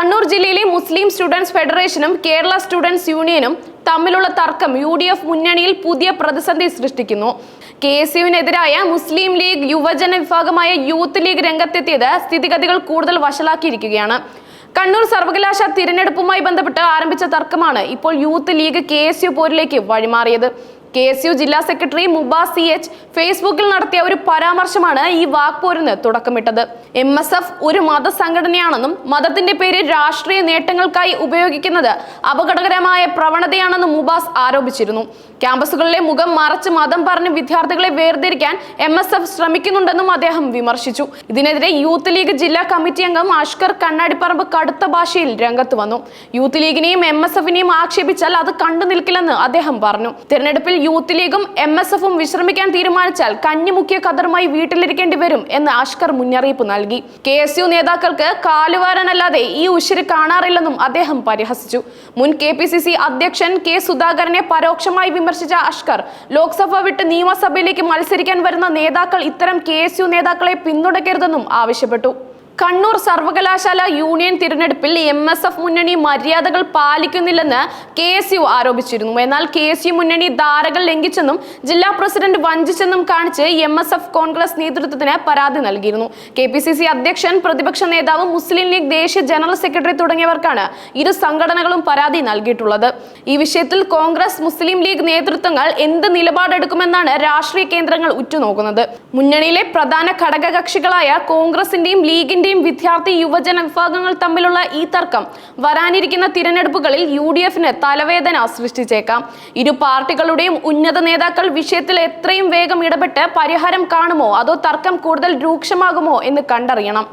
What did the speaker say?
കണ്ണൂർ ജില്ലയിലെ Muslim students ഫെഡറേഷനും Kerala students യൂണിയനും തമ്മിലുള്ള തർക്കം യു ഡി എഫ് മുന്നണിയിൽ പുതിയ പ്രതിസന്ധി സൃഷ്ടിക്കുന്നു. കെ എസ് യുവിനെതിരായ മുസ്ലിം ലീഗ് യുവജന വിഭാഗമായ യൂത്ത് ലീഗ് രംഗത്തെത്തിയത് സ്ഥിതിഗതികൾ കൂടുതൽ വഷളാക്കിയിരിക്കുകയാണ്. കണ്ണൂർ സർവകലാശാല തിരഞ്ഞെടുപ്പുമായി ബന്ധപ്പെട്ട് ആരംഭിച്ച തർക്കമാണ് ഇപ്പോൾ Youth League K S U പോരിലേക്ക് വഴിമാറിയത്. കെ എസ് യു ജില്ലാ സെക്രട്ടറി മുബാ സി എച്ച് ഫേസ്ബുക്കിൽ നടത്തിയ ഒരു പരാമർശമാണ് ഈ വാക്പോരിന് തുടക്കമിട്ടത്. എം എസ് എഫ് ഒരു മതസംഘടനയാണെന്നും മതത്തിന്റെ പേര് രാഷ്ട്രീയ നേട്ടങ്ങൾക്കായി ഉപയോഗിക്കുന്നത് അപകടകരമായ പ്രവണതയാണെന്നും മുബാസ് ആരോപിച്ചിരുന്നു. ക്യാമ്പസുകളിലെ മുഖം മറച്ച് മതം പറഞ്ഞ് വിദ്യാർത്ഥികളെ വേർതിരിക്കാൻ എം എസ് എഫ് ശ്രമിക്കുന്നുണ്ടെന്നും അദ്ദേഹം വിമർശിച്ചു. ഇതിനെതിരെ യൂത്ത് ലീഗ് ജില്ലാ കമ്മിറ്റി അംഗം അഷ്കർ കണ്ണാടിപ്പറമ്പ് കടുത്ത ഭാഷയിൽ രംഗത്ത് വന്നു. യൂത്ത് ലീഗിനെയും എം എസ് എഫിനെയും ആക്ഷേപിച്ചാൽ അത് കണ്ടു നിൽക്കില്ലെന്ന് അദ്ദേഹം പറഞ്ഞു. തിരഞ്ഞെടുപ്പിൽ യൂത്ത് ലീഗും എം എസ് എഫും വിശ്രമിക്കാൻ തീരുമാനിച്ചാൽ കഞ്ഞിമുക്കിയ ഖദറുമായി വീട്ടിലിരിക്കേണ്ടി വരും എന്ന് അഷ്കർ മുന്നറിയിപ്പ് നൽകി. കെ എസ് യു നേതാക്കൾക്ക് കാലുവാരനല്ലാതെ ഈ ഉശിര് കാണാറില്ലെന്നും അദ്ദേഹം പരിഹസിച്ചു. മുൻ കെ പി സി സി അധ്യക്ഷൻ കെ സുധാകരനെ പരോക്ഷമായി വിമർശിച്ച അഷ്കർ ലോക്സഭ വിട്ട് നിയമസഭയിലേക്ക് മത്സരിക്കാൻ വരുന്ന നേതാക്കൾ ഇത്തരം കെ എസ് യു നേതാക്കളെ പിന്തുണയ്ക്കരുതെന്നും ആവശ്യപ്പെട്ടു. കണ്ണൂർ സർവകലാശാല യൂണിയൻ തിരഞ്ഞെടുപ്പിൽ എം എസ് എഫ് മുന്നണി മര്യാദകൾ പാലിക്കുന്നില്ലെന്ന് കെ എസ് യു ആരോപിച്ചിരുന്നു. എന്നാൽ കെ എസ് യു മുന്നണി ധാരകൾ ലംഘിച്ചെന്നും ജില്ലാ പ്രസിഡന്റ് വഞ്ചിച്ചെന്നും കാണിച്ച് എം എസ് എഫ് കോൺഗ്രസ് നേതൃത്വത്തിന് പരാതി നൽകിയിരുന്നു. കെ പി സി സി അധ്യക്ഷൻ പ്രതിപക്ഷ നേതാവ് മുസ്ലിം ലീഗ് ദേശീയ ജനറൽ സെക്രട്ടറി തുടങ്ങിയവർക്കാണ് ഇരു സംഘടനകളും പരാതി നൽകിയിട്ടുള്ളത്. ഈ വിഷയത്തിൽ കോൺഗ്രസ് മുസ്ലിം ലീഗ് നേതൃത്വങ്ങൾ എന്ത് നിലപാടെടുക്കുമെന്നാണ് രാഷ്ട്രീയ കേന്ദ്രങ്ങൾ ഉറ്റുനോക്കുന്നത്. മുന്നണിയിലെ പ്രധാന ഘടകകക്ഷികളായ കോൺഗ്രസിന്റെയും ലീഗിന്റെയും വിദ്യാർത്ഥി യുവജന വിഭാഗങ്ങൾ തമ്മിലുള്ള ഈ തർക്കം വരാനിരിക്കുന്ന തിരഞ്ഞെടുപ്പുകളിൽ യു ഡി എഫിന് തലവേദന സൃഷ്ടിച്ചേക്കാം. ഇരു പാർട്ടികളുടെയും ഉന്നത നേതാക്കൾ വിഷയത്തിൽ എത്രയും വേഗം ഇടപെട്ട് പരിഹാരം കാണുമോ? അതോ തർക്കം കൂടുതൽ രൂക്ഷമാകുമോ എന്ന് കണ്ടറിയണം.